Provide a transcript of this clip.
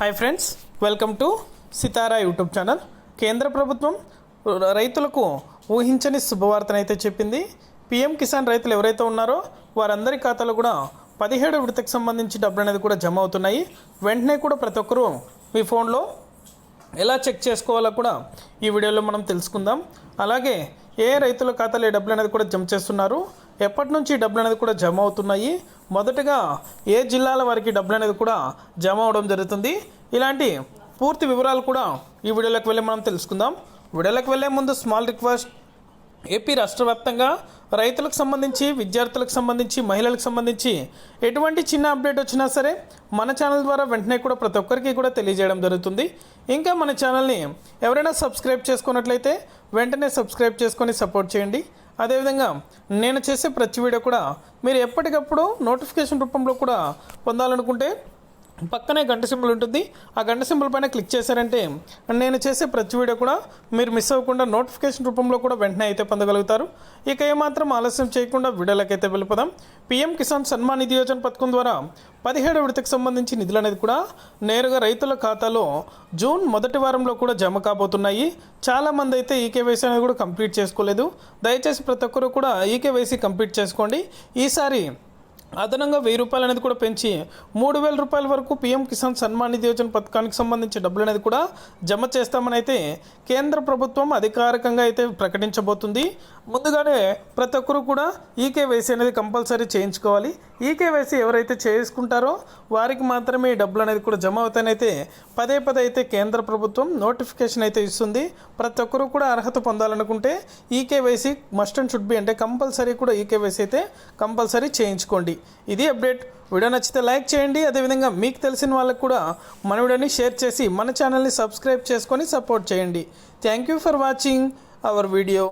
Hi friends welcome to Sitara YouTube channel కేంద్ర ప్రభుత్వం రైతులకు ఊహించని శుభవార్తనైతే చెప్పింది. పిఎం కిసాన్ రైతులు ఎవరైతే ఉన్నారో వారందరి ఖాతాలో కూడా పదిహేడు విడతకు సంబంధించి డబ్బులు అనేది కూడా జమ అవుతున్నాయి. వెంటనే కూడా ప్రతి ఒక్కరూ మీ ఫోన్లో ఎలా చెక్ చేసుకోవాలో కూడా ఈ వీడియోలో మనం తెలుసుకుందాం. అలాగే ఏ రైతుల ఖాతాలో ఈ డబ్బులు అనేది కూడా జమ చేస్తున్నారు? ఎప్పటి నుంచి ఈ డబ్బులు అనేది కూడా జమ అవుతున్నాయి? మొదటగా ఏ జిల్లాల వారికి డబ్బులు అనేది కూడా జమ అవడం జరుగుతుంది? ఇలాంటి పూర్తి వివరాలు కూడా ఈ వీడియోలోకి వెళ్ళి మనం తెలుసుకుందాం. వీడియోలోకి వెళ్ళే ముందు స్మాల్ రిక్వెస్ట్ ఏపీ రాష్ట్ర వ్యాప్తంగా రైతులకు సంబంధించి విద్యార్థులకు సంబంధించి మహిళలకు సంబంధించి ఎటువంటి చిన్న అప్డేట్ వచ్చినా సరే మన ఛానల్ ద్వారా వెంటనే కూడా ప్రతి ఒక్కరికి కూడా తెలియజేయడం జరుగుతుంది. ఇంకా మన ఛానల్ని ఎవరైనా సబ్స్క్రైబ్ చేసుకున్నట్లయితే వెంటనే సబ్స్క్రైబ్ చేసుకొని సపోర్ట్ చేయండి. అదేవిధంగా నేను చేసే ప్రతి వీడియో కూడా మీరు ఎప్పటికప్పుడు నోటిఫికేషన్ రూపంలో కూడా పొందాలనుకుంటే పక్కనే గంట సింబల్ ఉంటుంది. ఆ గంట సింబల్ పైన క్లిక్ చేశారంటే నేను చేసే ప్రతి వీడియో కూడా మీరు మిస్ అవ్వకుండా నోటిఫికేషన్ రూపంలో కూడా వెంటనే అయితే పొందగలుగుతారు. ఇక ఏమాత్రం ఆలస్యం చేయకుండా వీడియోలకైతే వెళ్ళిపోదాం. పీఎం కిసాన్ సన్మాన్ నిధి యోజన పథకం ద్వారా పదిహేడు విడతకు సంబంధించి నిధులు అనేది కూడా నేరుగా రైతుల ఖాతాలో జూన్ మొదటి వారంలో కూడా జమ కాబోతున్నాయి. చాలామంది అయితే ఈకేవైసీ అనేది కూడా కంప్లీట్ చేసుకోలేదు. దయచేసి ప్రతి ఒక్కరు కూడా ఈకేవైసీ కంప్లీట్ చేసుకోండి. ఈసారి అదనంగా వెయ్యి రూపాయలు అనేది కూడా పెంచి మూడు వేల రూపాయల వరకు పీఎం కిసాన్ సన్మాన్ నిధి యోజన పథకానికి సంబంధించి డబ్బులు అనేది కూడా జమ చేస్తామని అయితే కేంద్ర ప్రభుత్వం అధికారికంగా అయితే ప్రకటించబోతుంది. ముందుగానే ప్రతి ఒక్కరు కూడా ఈకేవైసీ అనేది కంపల్సరీ చేయించుకోవాలి. ఈకేవైసీ ఎవరైతే చేసుకుంటారో వారికి మాత్రమే ఈ డబ్బులు అనేది కూడా జమ అవుతానైతే పదే పదే అయితే కేంద్ర ప్రభుత్వం నోటిఫికేషన్ అయితే ఇస్తుంది. ప్రతి ఒక్కరు కూడా అర్హత పొందాలనుకుంటే eKYC must and should be అంటే కంపల్సరీ కూడా ఈకేవైసీ అయితే కంపల్సరీ చేయించుకోండి. ఇది అప్డేట్. వీడియో నచ్చితే లైక్ చేయండి. అదేవిధంగా మీకు తెలిసిన వాళ్ళకు కూడా మన వీడియోని షేర్ చేసి మన ఛానల్ని సబ్స్క్రైబ్ చేసుకొని సపోర్ట్ చేయండి. Thank you for watching our video.